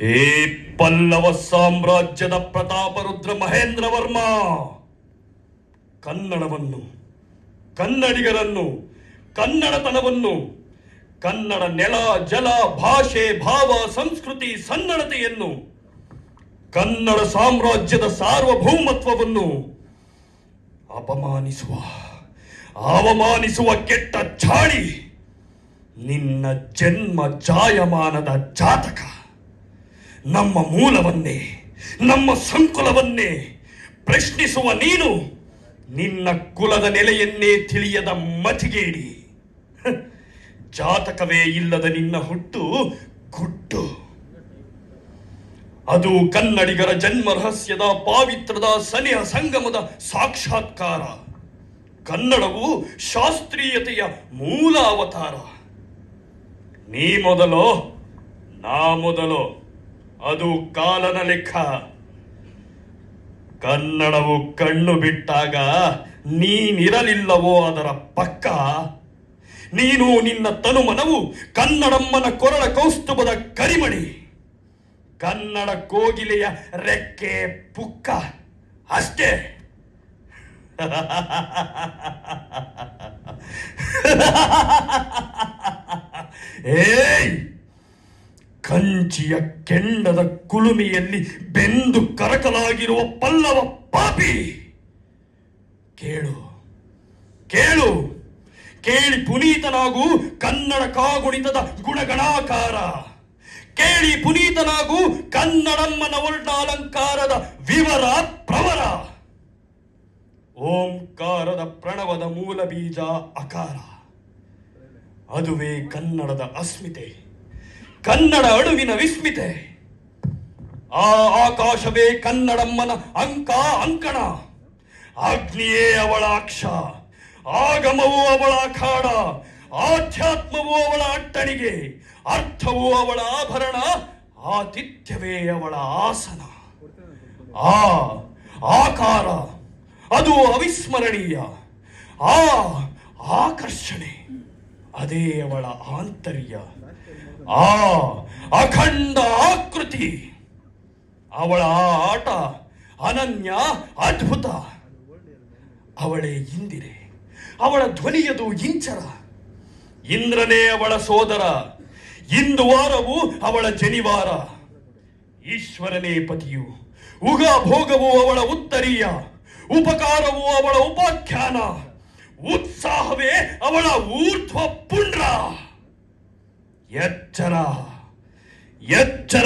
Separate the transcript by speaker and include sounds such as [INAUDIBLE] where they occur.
Speaker 1: ಹೇ ಪಲ್ಲವ ಸಾಮ್ರಾಜ್ಯದ ಪ್ರತಾಪರುದ್ರ ಮಹೇಂದ್ರ ವರ್ಮ ಕನ್ನಡವನ್ನು, ಕನ್ನಡಿಗರನ್ನು, ಕನ್ನಡತನವನ್ನು, ಕನ್ನಡ ನೆಲ, ಜಲ, ಭಾಷೆ, ಭಾವ, ಸಂಸ್ಕೃತಿ, ಸನ್ನಡತೆಯನ್ನು, ಕನ್ನಡ ಸಾಮ್ರಾಜ್ಯದ ಸಾರ್ವಭೌಮತ್ವವನ್ನು ಅಪಮಾನಿಸುವ, ಅವಮಾನಿಸುವ ಕೆಟ್ಟ ಚಾಳಿ ನಿನ್ನ ಜನ್ಮ ಜಾಯಮಾನದ ಜಾತಕ. ನಮ್ಮ ಮೂಲವನ್ನೇ, ನಮ್ಮ ಸಂಕುಲವನ್ನೇ ಪ್ರಶ್ನಿಸುವ ನೀನು ನಿನ್ನ ಕುಲದ ನೆಲೆಯನ್ನೇ ತಿಳಿಯದ ಮತಿಗೇಡಿ. ಜಾತಕವೇ ಇಲ್ಲದ ನಿನ್ನ ಹುಟ್ಟು ಗುಟ್ಟು ಅದು ಕನ್ನಡಿಗರ ಜನ್ಮ ರಹಸ್ಯದ ಪಾವಿತ್ರದ ಸನಿಹ ಸಂಗಮದ ಸಾಕ್ಷಾತ್ಕಾರ. ಕನ್ನಡವು ಶಾಸ್ತ್ರೀಯತೆಯ ಮೂಲ ಅವತಾರ ನೀ ಮೊದಲೋ, ನಾ ಮೊದಲೋ. ಅದು ಕಾಲನ ಲೆಕ್ಕ. ಕನ್ನಡವು ಕಣ್ಣು ಬಿಟ್ಟಾಗ ನೀನಿರಲಿಲ್ಲವೋ ಅದರ ಪಕ್ಕ. ನೀನು ನಿನ್ನ ತನುಮನವು ಕನ್ನಡಮ್ಮನ ಕೊರಳ ಕೌಸ್ತುಭದ ಕರಿಮಣಿ. ಕನ್ನಡ ಕೋಗಿಲೆಯ ರೆಕ್ಕೆ ಪುಕ್ಕ. ಅಷ್ಟೇ. [LAUGHS] ಏಯ್! ಕಂಚಿಯ ಕೆಂಡದ ಕುಲುಮೆಯಲ್ಲಿ ಬೆಂದು ಕರಕಲಾಗಿರುವ ಪಲ್ಲವ ಪಾಪಿ. ಕೇಳು ಕೇಳು. ಕೇಳಿ ಪುನೀತನಾಗು ಕನ್ನಡ ಕಾಗುಣಿತದ ಗುಣಗಣಾಕಾರ. ಕೇಳಿ ಪುನೀತನಾಗು ಕನ್ನಡಮ್ಮನ ವರ್ಣಾಲಂಕಾರದ ವಿವರ ಪ್ರವರ. ಓಂಕಾರದ ಪ್ರಣವದ ಮೂಲ ಬೀಜ ಅಕಾರ. ಅದುವೇ ಕನ್ನಡದ ಅಸ್ಮಿತೆ. ಕನ್ನಡ ಅಳುವಿನ ವಿಸ್ಮಿತೆ. ಆ ಆಕಾಶವೇ ಕನ್ನಡಮ್ಮನ ಅಂಕ ಅಂಕಣ. ಅಗ್ನಿಯೇ ಅವಳ ಅಕ್ಷ. ಆಗಮವು ಅವಳ ಅಖಾಡ. ಆಧ್ಯಾತ್ಮವು ಅವಳ ಅಟ್ಟಣಿಗೆ. ಅರ್ಥವು ಅವಳ ಆಭರಣ. ಆತಿಥ್ಯವೇ ಅವಳ ಆಸನ. ಆ ಆಕಾರ, ಅದು ಅವಿಸ್ಮರಣೀಯ. ಆ ಆಕರ್ಷಣೆ, ಅದೇ ಅವಳ ಆಂತರ್ಯ. ಆ, ಅಖಂಡ ಆಕೃತಿ. ಅವಳ ಆಟ ಅನನ್ಯ, ಅದ್ಭುತ. ಅವಳೇ ಇಂದಿರೆ, ಅವಳ ಧ್ವನಿಯದು ಇಂಚರ. ಇಂದ್ರನೇ ಅವಳ ಸೋದರ, ಇಂದು ವಾರವು ಅವಳ ಜನಿವಾರ. ಈಶ್ವರನೇ ಪತಿಯು, ಉಗ ಭೋಗವು ಅವಳ ಉತ್ತರೀಯ, ಉಪಕಾರವು ಅವಳ ಉಪಾಖ್ಯಾನ. ಉತ್ಸಾಹವೇ ಅವಳ ಊರ್ಧ್ವ ಪುಂಡ್ರ ಎಚ್ಚರ ಎಚ್ಚರ